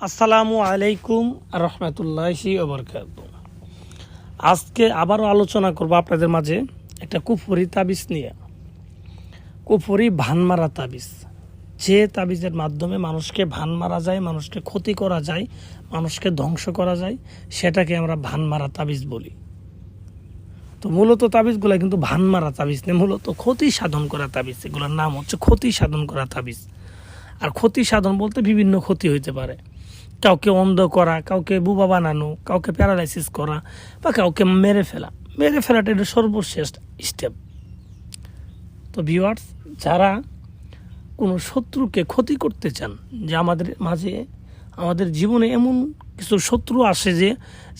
আসসালামু আলাইকুম রহমতুল্লাহি ওবরকাত আজকে আবারও আলোচনা করব আপনাদের মাঝে একটা কুফরি তাবিজ নিয়ে। কুফরি ভান মারা তাবিজ। যে তাবিজের মাধ্যমে মানুষকে ভান মারা যায়, মানুষকে ক্ষতি করা যায়, মানুষকে ধ্বংস করা যায়, সেটাকে আমরা ভান মারা তাবিজ বলি। তো মূলত তাবিজগুলো কিন্তু ভান মারা তাবিজ নেই মূলত ক্ষতি সাধন করা তাবিজ। এগুলোর নাম হচ্ছে ক্ষতি সাধন করা তাবিজ। আর ক্ষতি সাধন বলতে বিভিন্ন ক্ষতি হইতে পারে। কাউকে অন্ধ করা, কাউকে বুবা বানানো, কাউকে প্যারালাইসিস করা বা কাউকে মেরে ফেলা। মেরে ফেলাটা এটা সর্বশেষ স্টেপ তো ভিউয়ার্স যারা কোনো শত্রুকে ক্ষতি করতে চান, যে আমাদের মাঝে, আমাদের জীবনে এমন কিছু শত্রু আসে যে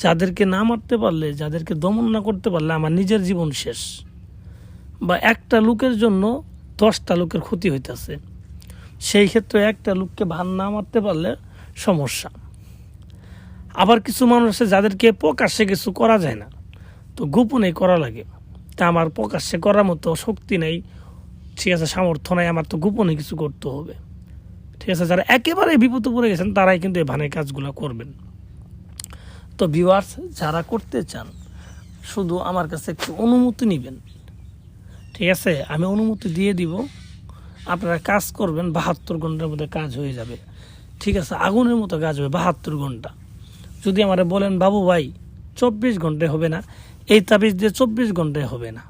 যাদেরকে না মারতে পারলে, যাদেরকে দমন না করতে পারলে আমার নিজের জীবন শেষ। বা একটা লোকের জন্য দশটা লোকের ক্ষতি হইতেছে। সেই ক্ষেত্রে একটা লোককে ভান না মারতে পারলে সমস্যা। আবার কিছু মানুষ আছে যাদেরকে প্রকাশ্যে কিছু করা যায় না, তো গোপনে করা লাগে। তা আমার প্রকাশ্যে করার মতো শক্তি নেই, ঠিক আছে, সামর্থ্য নাই, আমার তো গোপনে কিছু করতে হবে। ঠিক আছে, যারা একেবারে বিপদে পড়ে গেছেন, তারাই কিন্তু এই ভানের কাজগুলো করবেন। তো ভিউয়ার্স যারা করতে চান, শুধু আমার কাছে একটু অনুমতি নেবেন। ঠিক আছে, আমি অনুমতি দিয়ে দিব। আপনারা কাজ করবেন, বাহাত্তর ঘণ্টার মধ্যে কাজ হয়ে যাবে। ঠিক আছে, আগুনের মতো কাজ হবে বাহাত্তর ঘণ্টা। যদি আমারে বলেন, বাবু ভাই, চব্বিশ ঘন্টায় হবে না, এই তাবিজ দিয়ে চব্বিশ ঘন্টায় হবে না।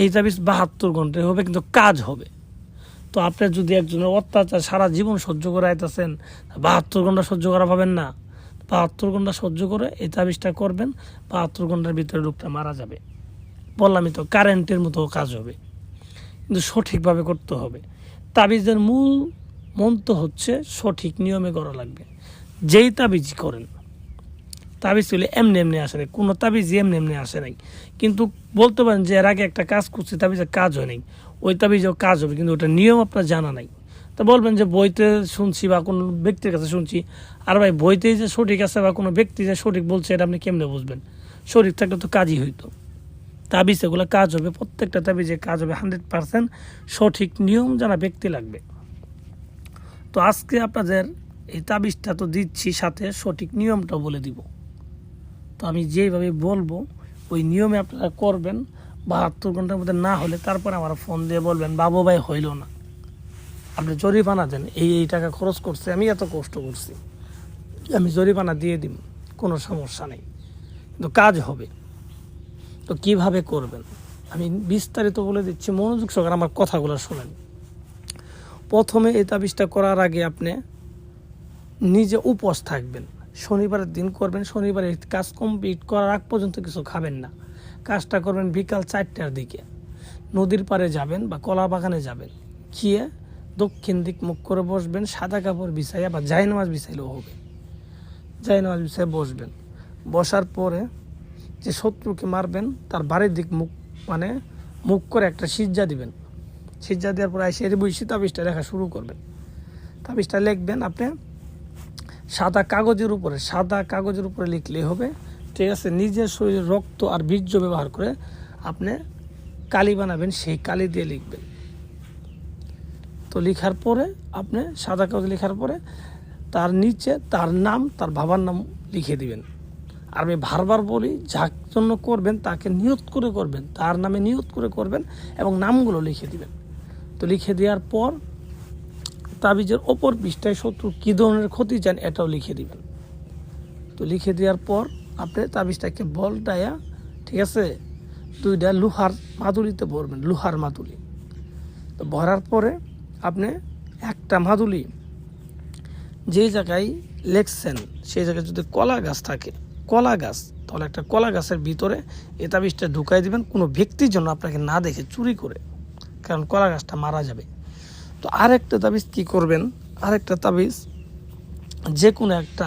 এই তাবিজ বাহাত্তর ঘন্টায় হবে, কিন্তু কাজ হবে। তো আপনি যদি একজনের অত্যাচার সারা জীবন সহ্য করে আইতেছেন বাহাত্তর ঘণ্টা সহ্য করা পাবেন না। বাহাত্তর ঘণ্টা সহ্য করে এই তাবিজটা করবেন, বাহাত্তর ঘণ্টার ভিতরে লোকটা মারা যাবে। বললামই তো কারেন্টের মতো কাজ হবে। কিন্তু সঠিকভাবে করতে হবে। তাবিজের মূল মন্ত্র হচ্ছে সঠিক নিয়মে করা লাগবে। যেই তাবিজ করেন, তাবিজ চলে এমনি এমনি আসে নাই। কোনো তাবিজ এমনি এমনি আসে নাই। কিন্তু বলতে পারেন যে এর আগে একটা কাজ করছে তাবিজের কাজ হয় নাই। ওই তাবিজেও কাজ হবে, কিন্তু ওটা নিয়ম আপনার জানা নাই। তা বলবেন যে বইতে শুনছি বা কোনো ব্যক্তির কাছে শুনছি, আর ভাই, বইতেই যে সঠিক আছে বা কোনো ব্যক্তি যে সঠিক বলছে, এটা আপনি কেমনে বুঝবেন? সঠিক থাকলে তো কাজই হইতো। তাবিজ এগুলো কাজ হবে, প্রত্যেকটা তাবিজে কাজ হবে হান্ড্রেড পারসেন্ট সঠিক নিয়ম জানা ব্যক্তি লাগবে। তো আজকে আপনাদের এই তাবিজটা তো দিচ্ছি সাথে সঠিক নিয়মটা বলে দিব। তো আমি যেইভাবে বলব, ওই নিয়মে আপনারা করবেন, বাহাত্তর ঘণ্টার মধ্যে না হলে তারপর আমার ফোন দিয়ে বলবেন, বাবু ভাই, হইল না। আপনি জরিমানা দেন, এই এই টাকা খরচ করছে, আমি এত কষ্ট করছি। আমি জরিমানা দিয়ে দিব কোনো সমস্যা নেই। কিন্তু কাজ হবে। তো কীভাবে করবেন? আমি বিস্তারিত বলে দিচ্ছি, মনোযোগ সহকারে আমার কথাগুলো শোনেন। প্রথমে এই তাবিজটা করার আগে আপনি নিজে উপোস থাকবেন। শনিবারের দিন করবেন, শনিবারে কাজ কমপ্লিট করার আগ পর্যন্ত কিছু খাবেন না। কাজটা করবেন বিকাল চারটার দিকে। নদীর পাড়ে যাবেন বা কলা বাগানে যাবেন। গিয়ে দক্ষিণ দিক মুখ করে বসবেন, সাদা কাপড় বিছাইয়া বা জায়নামাজ বিছাইলেও হবে। জায়নামাজ বিছাই বসবেন। বসার পরে যে শত্রুকে মারবেন, তার বাড়ির দিক মুখ মানে মুখ করে একটা সিজ্জা দিবেন। সিজ্জা দেওয়ার পরে এসে বসে তাবিজটা লেখা শুরু করবেন। তাবিজটা লিখবেন আপনি। সাদা কাগজের উপরে, সাদা কাগজের উপরে লিখলেই হবে। ঠিক আছে, নিজের শরীরে রক্ত আর বীর্য ব্যবহার করে আপনি কালি বানাবেন, সেই কালি দিয়ে লিখবেন। তো লেখার পরে আপনি সাদা কাগজ লেখার পরে তার নিচে তার নাম, তার বাবার নাম লিখে দিবেন। আর আমি বারবার বলি, যার জন্য করবেন তাকে নিয়ত করে করবেন, তার নামে নিয়ত করে করবেন এবং নামগুলো লিখে দিবেন। তো লিখে দেওয়ার পর তাবিজের ওপর পৃষ্ঠায় শত্রু কী ধরনের ক্ষতি চান এটাও লিখে দিবেন। তো লিখে দেওয়ার পর আপনি তাবিজটাকে বলটায়া ঠিক আছে? দুইটা লোহার মাদুলিতে ভরবেন, লোহার মাদুলি। তো ভরার পরে আপনি একটা মাদুলি যেই জায়গায় লেখছেন, সেই জায়গায় যদি কলা গাছ থাকে, কলা গাছ, তাহলে একটা কলা গাছের ভিতরে এ তাবিজটা ঢুকাই দিবেন। কোনো ব্যক্তির জন্য আপনাকে না দেখে চুরি করে। কারণ কলা গাছটা মারা যাবে। তো আরেকটা তাবিজ কী করবেন? আরেকটা তাবিজ যে কোনো একটা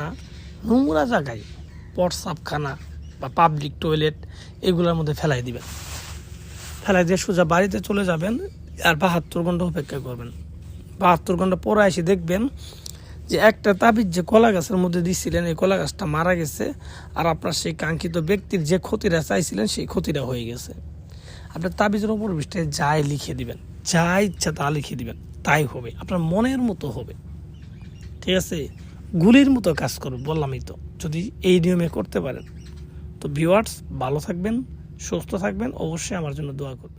নোংরা জায়গায় পটসাপখানা বা পাবলিক টয়লেট এগুলোর মধ্যে ফেলাই দিবেন। ফেলাই দিয়ে সোজা বাড়িতে চলে যাবেন আর বাহাত্তর ঘণ্টা অপেক্ষা করবেন। বাহাত্তর ঘণ্টা পরে এসে দেখবেন যে একটা তাবিজ যে কলা গাছের মধ্যে দিচ্ছিলেন এই কলা গাছটা মারা গেছে আর আপনার সেই কাঙ্ক্ষিত ব্যক্তির যে ক্ষতিটা চাইছিলেন, সেই ক্ষতিটা হয়ে গেছে। আপনার তাবিজের ওপর বৃষ্টি যাই লিখে দিবেন যা ইচ্ছা তা লিখে দিবেন, তাই হবে, আপনার মনের মতো হবে। ঠিক আছে? গুলির মতো কাজ করবে বললামই তো, যদি এই নিয়মে করতে পারেন। তো ভিওয়ার্স ভালো থাকবেন, সুস্থ থাকবেন, অবশ্যই আমার জন্য দোয়া করবেন।